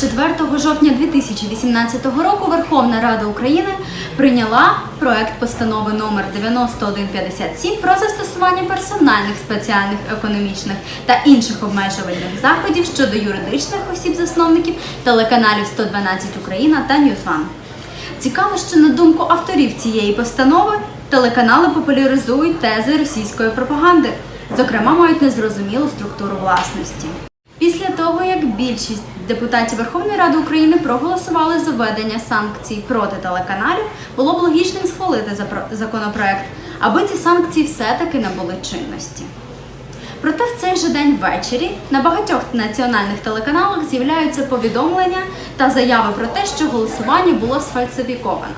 4 жовтня 2018 року Верховна Рада України прийняла проект постанови номер 9157 про застосування персональних спеціальних економічних та інших обмежувальних заходів щодо юридичних осіб-засновників телеканалів 112 Україна та Ньюзван. Цікаво, що на думку авторів цієї постанови телеканали популяризують тези російської пропаганди, зокрема мають незрозумілу структуру власності. Того, як більшість депутатів Верховної Ради України проголосували за введення санкцій проти телеканалів, було б логічним схвалити законопроект, аби ці санкції все-таки набули чинності. Проте в цей же день ввечері на багатьох національних телеканалах з'являються повідомлення та заяви про те, що голосування було сфальсифіковано.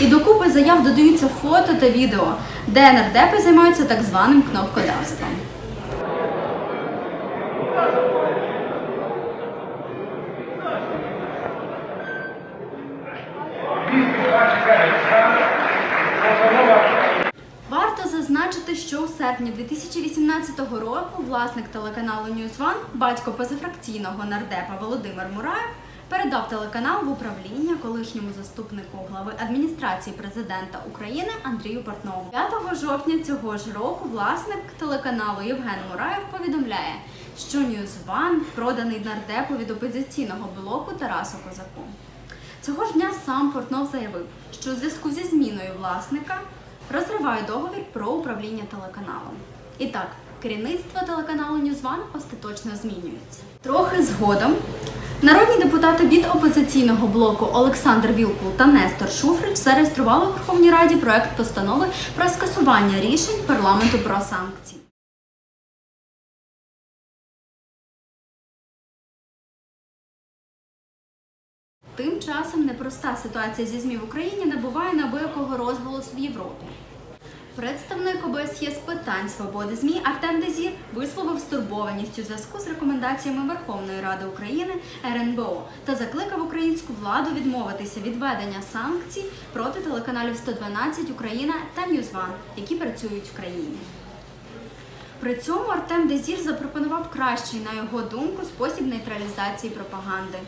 І докупи заяв додаються фото та відео, де нардепи займаються так званим кнопкодавством. Що 2018 року власник телеканалу Ньюзван, батько позафракційного нардепа Володимир Мураєв, передав телеканал в управління колишньому заступнику глави адміністрації президента України Андрію Портнову. 5 жовтня цього ж року власник телеканалу Євген Мураєв повідомляє, що Ньюзван проданий нардепу від опозиційного блоку Тарасу Козаку. Цього ж дня сам Портнов заявив, що у зв'язку зі зміною власника розриває договір про управління телеканалом. І так, керівництво телеканалу Ньюзван остаточно змінюється. Трохи згодом народні депутати від опозиційного блоку Олександр Вілкул та Нестор Шуфрич зареєстрували у Верховній Раді проект постанови про скасування рішень парламенту про санкції. Тим часом непроста ситуація зі ЗМІ в Україні набуває неабиякого розголосу в Європі. Представник ОБСЄ з питань свободи ЗМІ Артем Дезір висловив стурбованість у зв'язку з рекомендаціями Верховної Ради України РНБО та закликав українську владу відмовитися від введення санкцій проти телеканалів 112 Україна та Ньюзван, які працюють в країні. При цьому Артем Дезір запропонував кращий, на його думку, спосіб нейтралізації пропаганди.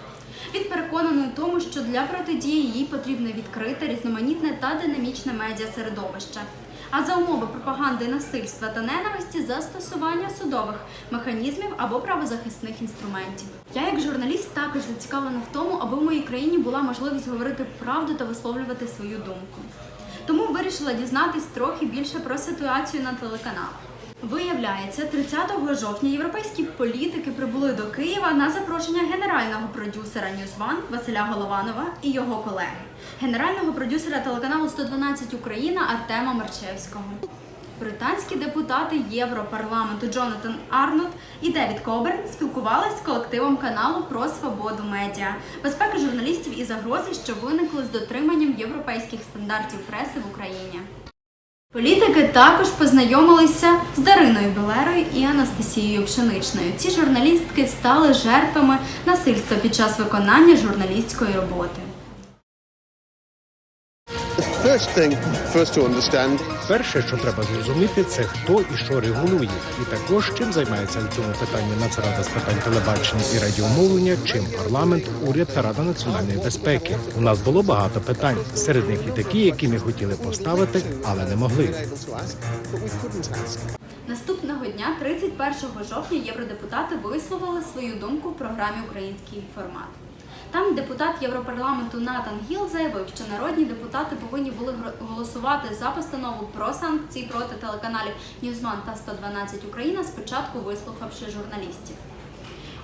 Він переконаний у тому, що для протидії їй потрібне відкрите, різноманітне та динамічне медіасередовище. А за умови пропаганди насильства та ненависті застосування судових механізмів або правозахисних інструментів. Я, як журналіст, також зацікавлена в тому, аби в моїй країні була можливість говорити правду та висловлювати свою думку. Тому вирішила дізнатись трохи більше про ситуацію на телеканалах. Виявляється, 30 жовтня європейські політики прибули до Києва на запрошення генерального продюсера Ньюзван Василя Голованова і його колеги, генерального продюсера телеканалу 112 Україна Артема Марчевського. Британські депутати Європарламенту Джонатан Арнот і Девід Коберн спілкувалися з колективом каналу про свободу медіа, безпеки журналістів і загрози, що виникли з дотриманням європейських стандартів преси в Україні. Політики також познайомилися з Дариною Белерою і Анастасією Пшеничною. Ці журналістки стали жертвами насильства під час виконання журналістської роботи. Перше, що треба зрозуміти, це хто і що регулює, і також чим займається в цьому питанні Нацрада з питань телебачення і радіомовлення, чим парламент, уряд та рада національної безпеки. У нас було багато питань. Серед них і такі, які ми хотіли поставити, але не могли. Наступного дня, 31 жовтня, євродепутати висловили свою думку в програмі Український формат. Там депутат Європарламенту Натан Гіл заявив, що народні депутати повинні були голосувати за постанову про санкції проти телеканалів Ньюзман та 112 Україна, спочатку вислухавши журналістів.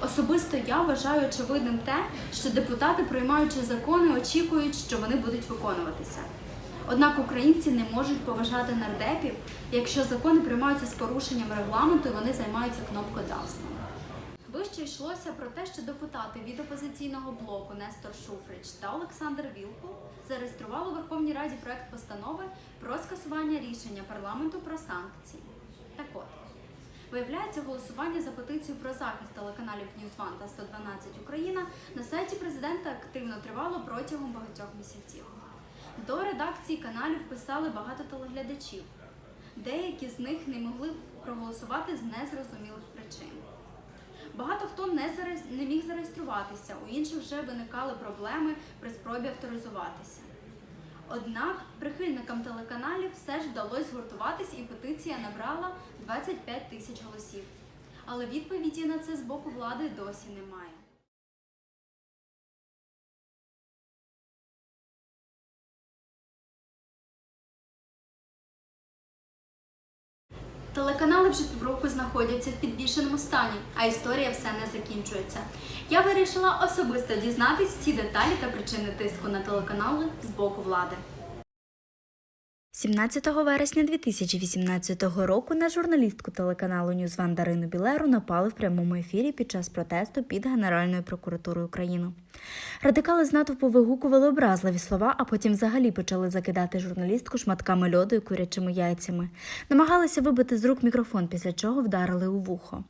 Особисто я вважаю очевидним те, що депутати, приймаючи закони, очікують, що вони будуть виконуватися. Однак українці не можуть поважати нардепів, якщо закони приймаються з порушенням регламенту і вони займаються кнопкодавством. Вище йшлося про те, що депутати від опозиційного блоку Нестор Шуфрич та Олександр Вілкул зареєстрували у Верховній Раді проект постанови про скасування рішення парламенту про санкції. Так от, Виявляється, голосування за петицію про захист телеканалів Ньюзван та 112 Україна на сайті президента активно тривало протягом багатьох місяців. До редакції каналів писали багато телеглядачів. Деякі з них не могли проголосувати з незрозумілих. Багато хто не, зараз не міг зареєструватися, у інших вже виникали проблеми при спробі авторизуватися. Однак прихильникам телеканалів все ж вдалося згуртуватись і петиція набрала 25 тисяч голосів. Але відповіді на це з боку влади досі немає. Телеканали вже півроку знаходяться в підвішеному стані, а історія все не закінчується. Я вирішила особисто дізнатись всі деталі та причини тиску на телеканали з боку влади. 17 вересня 2018 року на журналістку телеканалу Ньюзван Дарину Білеру напали в прямому ефірі під час протесту під Генеральною прокуратурою України. Радикали з натовпу вигукували образливі слова, а потім взагалі почали закидати журналістку шматками льоду і курячими яйцями. Намагалися вибити з рук мікрофон, після чого вдарили у вухо.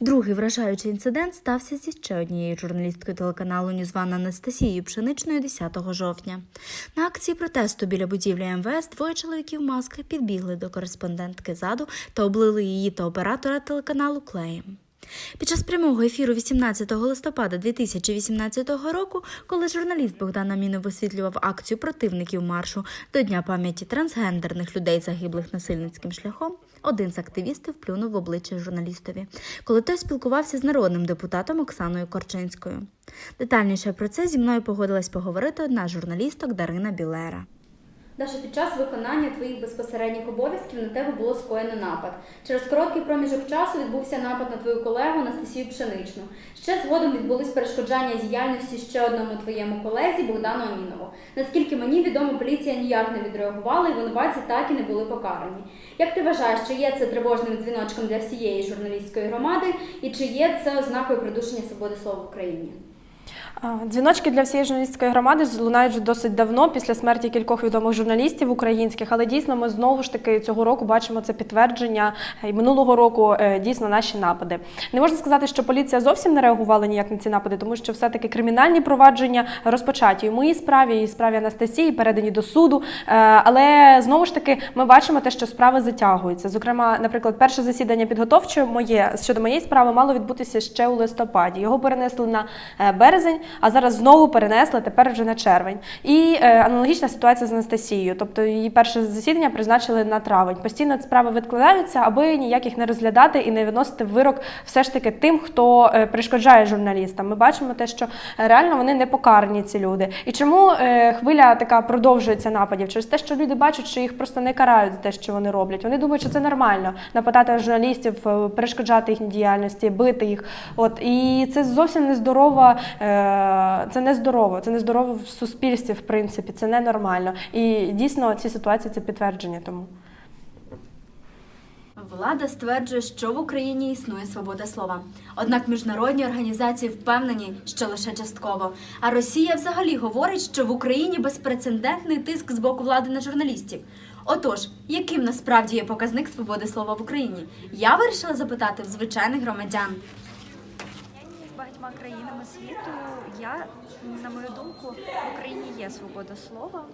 Другий вражаючий інцидент стався зі ще однією журналісткою телеканалу Ньюзван Анастасією Пшеничною 10 жовтня. На акції протесту біля будівлі МВС двоє чоловіків в масках підбігли до кореспондентки заду та облили її та оператора телеканалу клеєм. Під час прямого ефіру 18 листопада 2018 року, коли журналіст Богдан Амінов висвітлював акцію противників маршу до Дня пам'яті трансгендерних людей, загиблих насильницьким шляхом, один з активістів плюнув в обличчя журналістові, коли той спілкувався з народним депутатом Оксаною Корчинською. Детальніше про це зі мною погодилась поговорити одна з журналісток Дарина Білера. Даша, під час виконання твоїх безпосередніх обов'язків на тебе було скоєно напад. Через короткий проміжок часу відбувся напад на твою колегу Анастасію Пшеничну. Ще згодом відбулись перешкоджання діяльності ще одному твоєму колезі Богдану Амінову. Наскільки мені відомо, поліція ніяк не відреагувала і винуватці так і не були покарані. Як ти вважаєш, чи є це тривожним дзвіночком для всієї журналістської громади, і чи є це ознакою придушення свободи слова в Україні? Дзвіночки для всієї журналістської громади лунають досить давно, після смерті кількох відомих журналістів українських. Але дійсно ми знову ж таки цього року бачимо це підтвердження е, і минулого року е, дійсно наші напади. Не можна сказати, що поліція зовсім не реагувала ніяк на ці напади, тому що все-таки кримінальні провадження розпочаті в моїй справі, і справі Анастасії передані до суду. Е, Але знову ж таки ми бачимо те, що справи затягуються. Зокрема, наприклад, перше засідання підготовче моє щодо моєї справи мало відбутися ще у листопаді. Його перенесли на березень, а зараз знову перенесли тепер вже на червень. І е, аналогічна ситуація з Анастасією. Тобто її перше засідання призначили на травень. Постійно справи відкладаються, аби ніяких не розглядати і не виносити вирок все ж таки тим, хто е, перешкоджає журналістам. Ми бачимо те, що е, реально вони не покарані, ці люди. І чому хвиля така продовжується нападів? Через те, що люди бачать, що їх просто не карають за те, що вони роблять. Вони думають, що це нормально нападати на журналістів, перешкоджати їхній діяльності, бити їх. От і це зовсім нездорова, це нездорово, це нездорово в суспільстві, в принципі, це ненормально. І дійсно ці ситуації це підтвердження тому. Влада стверджує, що в Україні існує свобода слова. Однак міжнародні організації впевнені, що лише частково. А Росія взагалі говорить, що в Україні безпрецедентний тиск з боку влади на журналістів. Отож, яким насправді є показник свободи слова в Україні? Я вирішила запитати в звичайних громадян з багатьма країнами світу. Я, на мою думку, в Україні є свобода слова.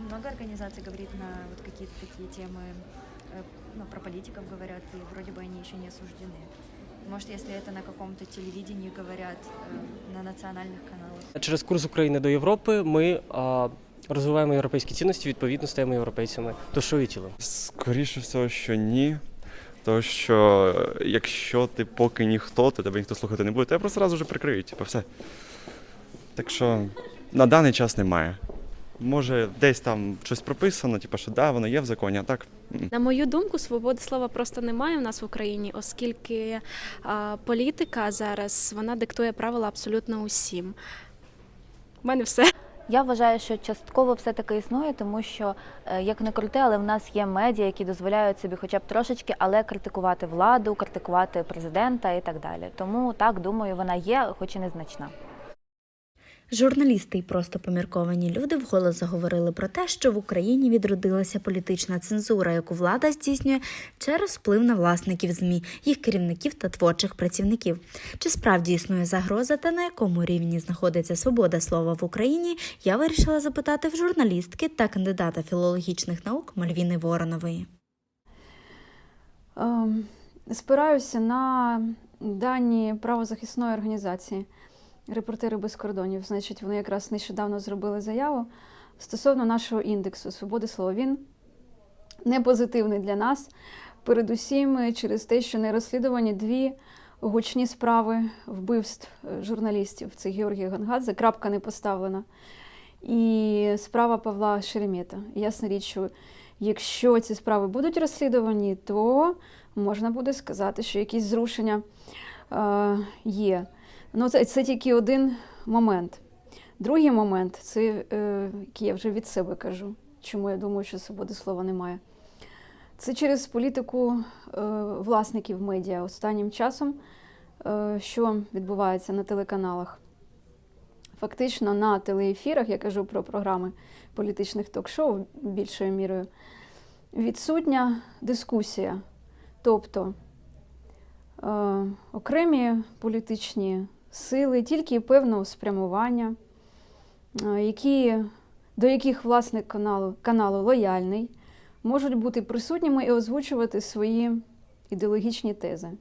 Много организаций говорит на вот какие-то такие темы, э, ну, про политиков говорят, и вроде бы они еще не осуждены. Может, если это на каком-то телевидении говорят, э, на национальных каналах. Через курс України до Європи ми а, розвиваємо європейські цінності, відповідно стаємо європейцями душою і тілом. Скоріше всього, що ні. Тому що якщо ти поки ніхто, то тебе ніхто слухати не буде, тебе просто одразу вже прикриють, типу, все. Так що на даний час немає. Може, десь там щось прописано, типу, що да, воно є в законі, а так. На мою думку, свободи слова просто немає в нас в Україні, оскільки а, політика зараз вона диктує правила абсолютно усім. У мене все. Я вважаю, що частково все-таки існує, тому що е, як не крути, але в нас є медіа, які дозволяють собі хоча б трошечки, але критикувати владу, критикувати президента і так далі. Тому так думаю, вона є, хоч і незначна. Журналісти і просто помірковані люди вголос заговорили про те, що в Україні відродилася політична цензура, яку влада здійснює через вплив на власників ЗМІ, їх керівників та творчих працівників. Чи справді існує загроза та на якому рівні знаходиться свобода слова в Україні? Я вирішила запитати в журналістки та кандидата філологічних наук Мальвіни Воронової. Ем, спираюся на дані правозахисної організації Репортери без кордонів. Значить, вони якраз нещодавно зробили заяву стосовно нашого індексу свободи слова. Він не позитивний для нас, передусім через те, що не розслідувані дві гучні справи вбивств е, журналістів. Це Георгій Гонгадзе, крапка не поставлена. І справа Павла Шеремета. Ясна річ, що якщо ці справи будуть розслідувані, то можна буде сказати, що якісь зрушення е, є. Ну, це, це тільки один момент. Другий момент, це е, який я вже від себе кажу, чому я думаю, що свободи слова немає. Це через політику е, власників медіа останнім часом, е, що відбувається на телеканалах. Фактично на телеефірах, я кажу про програми політичних ток-шоу більшою мірою, відсутня дискусія. Тобто е, окремі політичні сили, тільки певного спрямування, е, які, до яких власник каналу, каналу лояльний, можуть бути присутніми і озвучувати свої ідеологічні тези.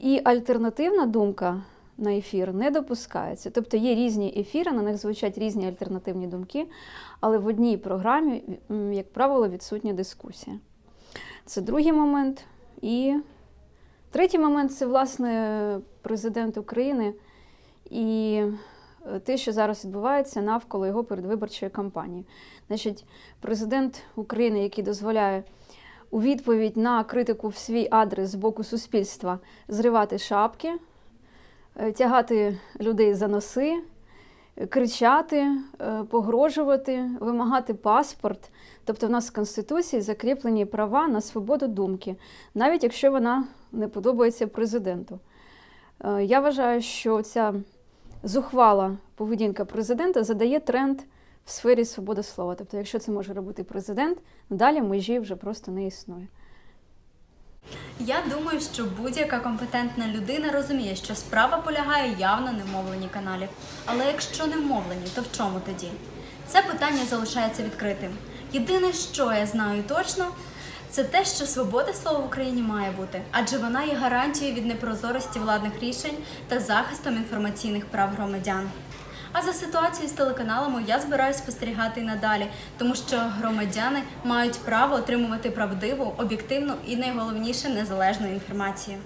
І альтернативна думка на ефір не допускається. Тобто є різні ефіри, на них звучать різні альтернативні думки, але в одній програмі, як правило, відсутня дискусія. Це другий момент. І третій момент це, власне, президент України і е, те, що зараз відбувається навколо його передвиборчої кампанії. Значить, президент України, який дозволяє у відповідь на критику в свій адрес з боку суспільства зривати шапки, е, тягати людей за носи, кричати, е, погрожувати, вимагати паспорт. Тобто в нас в Конституції закріплені права на свободу думки, навіть якщо вона не подобається президенту. Е, Я вважаю, що ця зухвала поведінка президента задає тренд в сфері свободи слова. Тобто, якщо це може робити президент, далі межі вже просто не існує. Я думаю, що будь-яка компетентна людина розуміє, що справа полягає явно не в мовленні каналів. Але якщо не в то в чому тоді? Це питання залишається відкритим. Єдине, що я знаю точно, це те, що свобода слова в Україні має бути, адже вона є гарантією від непрозорості владних рішень та захистом інформаційних прав громадян. А за ситуацією з телеканалами я збираюсь спостерігати і надалі, тому що громадяни мають право отримувати правдиву, об'єктивну і найголовніше незалежну інформацію.